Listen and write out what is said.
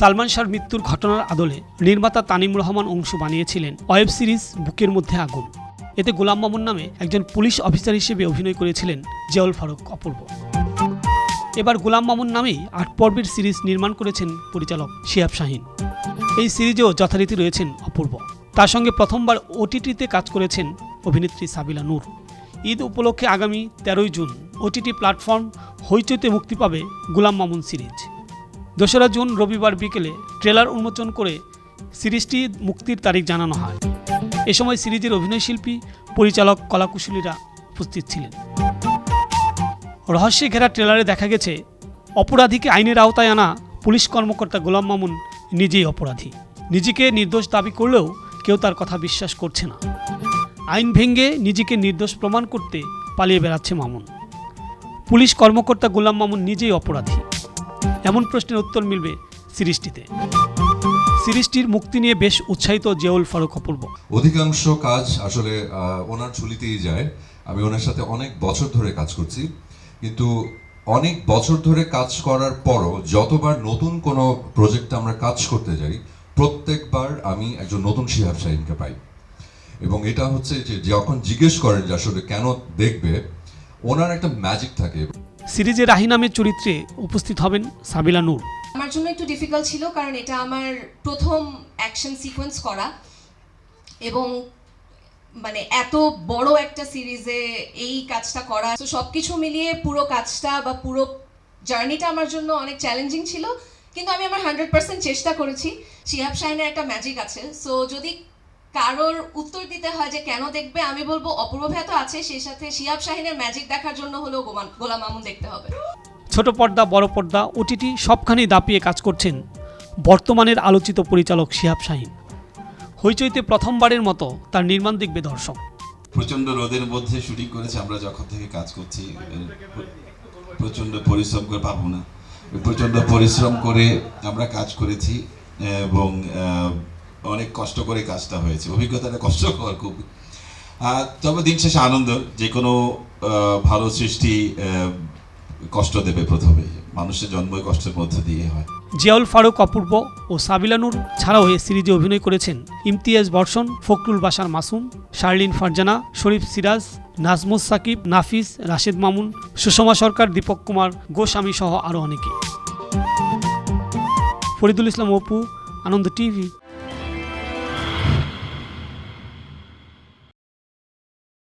সালমান শাহর মৃত্যুর ঘটনার আদলে নির্মাতা তানিম রহমান অংশ বানিয়েছিলেন ওয়েব সিরিজ বুকের মধ্যে আগুন। এতে গোলাম মামুন নামে একজন পুলিশ অফিসার হিসেবে অভিনয় করেছিলেন জিয়াউল ফারুক অপূর্ব। এবার গোলাম মামুন নামেই আট পর্বের সিরিজ নির্মাণ করেছেন পরিচালক শিয়াব শাহিন। এই সিরিজেও যথারীতি রয়েছেন অপূর্ব। তার সঙ্গে প্রথমবার ওটিটিতে কাজ করেছেন অভিনেত্রী সাবিলা নূর। ঈদ উপলক্ষে আগামী তেরোই জুন ওটিটি প্ল্যাটফর্ম হইচইতে মুক্তি পাবে গোলাম মামুন সিরিজ। দোসরা জুন রবিবার বিকেলে ট্রেলার উন্মোচন করে সিরিজটি মুক্তির তারিখ জানানো হয়। এ সময় সিরিজের অভিনয়শিল্পী পরিচালক কলাকুশলীরা উপস্থিত ছিলেন। রহস্যে ঘেরা ট্রেলারে দেখা গেছে, অপরাধীকে আইনের আওতায় আনা পুলিশ কর্মকর্তা গোলাম মামুন নিজেই অপরাধী। নিজেকে নির্দোষ দাবি করলেও কেউ তার কথা বিশ্বাস করছে না। আইন ভেঙে নিজেকে নির্দোষ প্রমাণ করতে পালিয়ে বেড়াচ্ছে মামুন। পুলিশ কর্মকর্তা গোলাম মামুন নিজেই অপরাধী। এমন প্রশ্নের উত্তর মিলবে সিরিজটিতে। সিরিজটির মুক্তি নিয়ে বেশ উৎসাহিত জিয়াউল ফারুক অপূর্ব। অধিকাংশ কাজ আসলে ওনার ঝুলিতেই যায়। আমি ওনার সাথে অনেক বছর ধরে কাজ করছি। কিন্তু অনেক বছর ধরে কাজ করার পরও যতবার নতুন কোনো প্রজেক্টে আমরা কাজ করতে যাই, প্রত্যেকবার আমি একজন নতুন শিহাব শাহিনকে পাই। এবং এটা হচ্ছে যে, যখন জিজ্ঞেস করেন যে আসলে কেন দেখবে, ওনার একটা ম্যাজিক থাকে। সিরিজে রাহি নামের চরিত্রে উপস্থিত হবেন সাবিলা নূর। আমার জন্য একটু ডিফিকাল্ট ছিল কারণ এটা আমার প্রথম অ্যাকশন সিকোয়েন্স করা এবং মানে এত বড় একটা সিরিজে এই কাজটা করা। তো সব কিছু মিলিয়ে পুরো কাজটা বা পুরো জার্নিটা আমার জন্য অনেক চ্যালেঞ্জিং ছিল, কিন্তু আমি আমার হান্ড্রেড পার্সেন্ট চেষ্টা করেছি। শিহাব শাহিনের একটা ম্যাজিক আছে। সো যদি কারোর উত্তর দিতে হয় যে কেন দেখবে আমি বলব অপূর্ব তো আছে সেই সাথে শিহাব শাহিনের ম্যাজিক দেখার জন্য হলেও গোমান- গোলাম মামুন দেখতে হবে। ছোট পর্দা বড় পর্দা ওটিটি সবখানেই দাপিয়ে কাজ করছেন বর্তমানের আলোচিত পরিচালক শিহাব শাহিন। হইচইতে প্রথমবারের মতো তার নির্মাণ দেখবে দর্শক। প্রচণ্ড রোদের মধ্যে শুটিং করেছে আমরা যখন থেকে কাজ করছি প্রচণ্ড পরিশ্রম করে পাবো না প্রচণ্ড পরিশ্রম করে আমরা কাজ করেছি এবং অনেক কষ্ট করে কাজটা হয়েছে। অভিজ্ঞতাটা কষ্টকর খুব। তবে দিন শেষে আনন্দ, যে কোনো ভালো সৃষ্টি কষ্ট দেবে প্রথমে। মানুষের জন্মই কষ্টের মধ্য দিয়ে হয়। জিয়াউল ফারুক, অপূর্ব ও সাবিলা নূর ছাড়াও এই সিরিজে অভিনয় করেছেন ইমতিয়াজ বর্ষণ, ফখরুল বাসার মাসুম, শার্লিন ফারজানা, শরীফ সিরাজ, নাজমুস সাকিব, নাফিস, রাশেদ মামুন, সুষমা সরকার, দীপক কুমার, গোস্বামী সহ আরও অনেকে। ফরিদুল ইসলাম অপু, আনন্দ টিভি।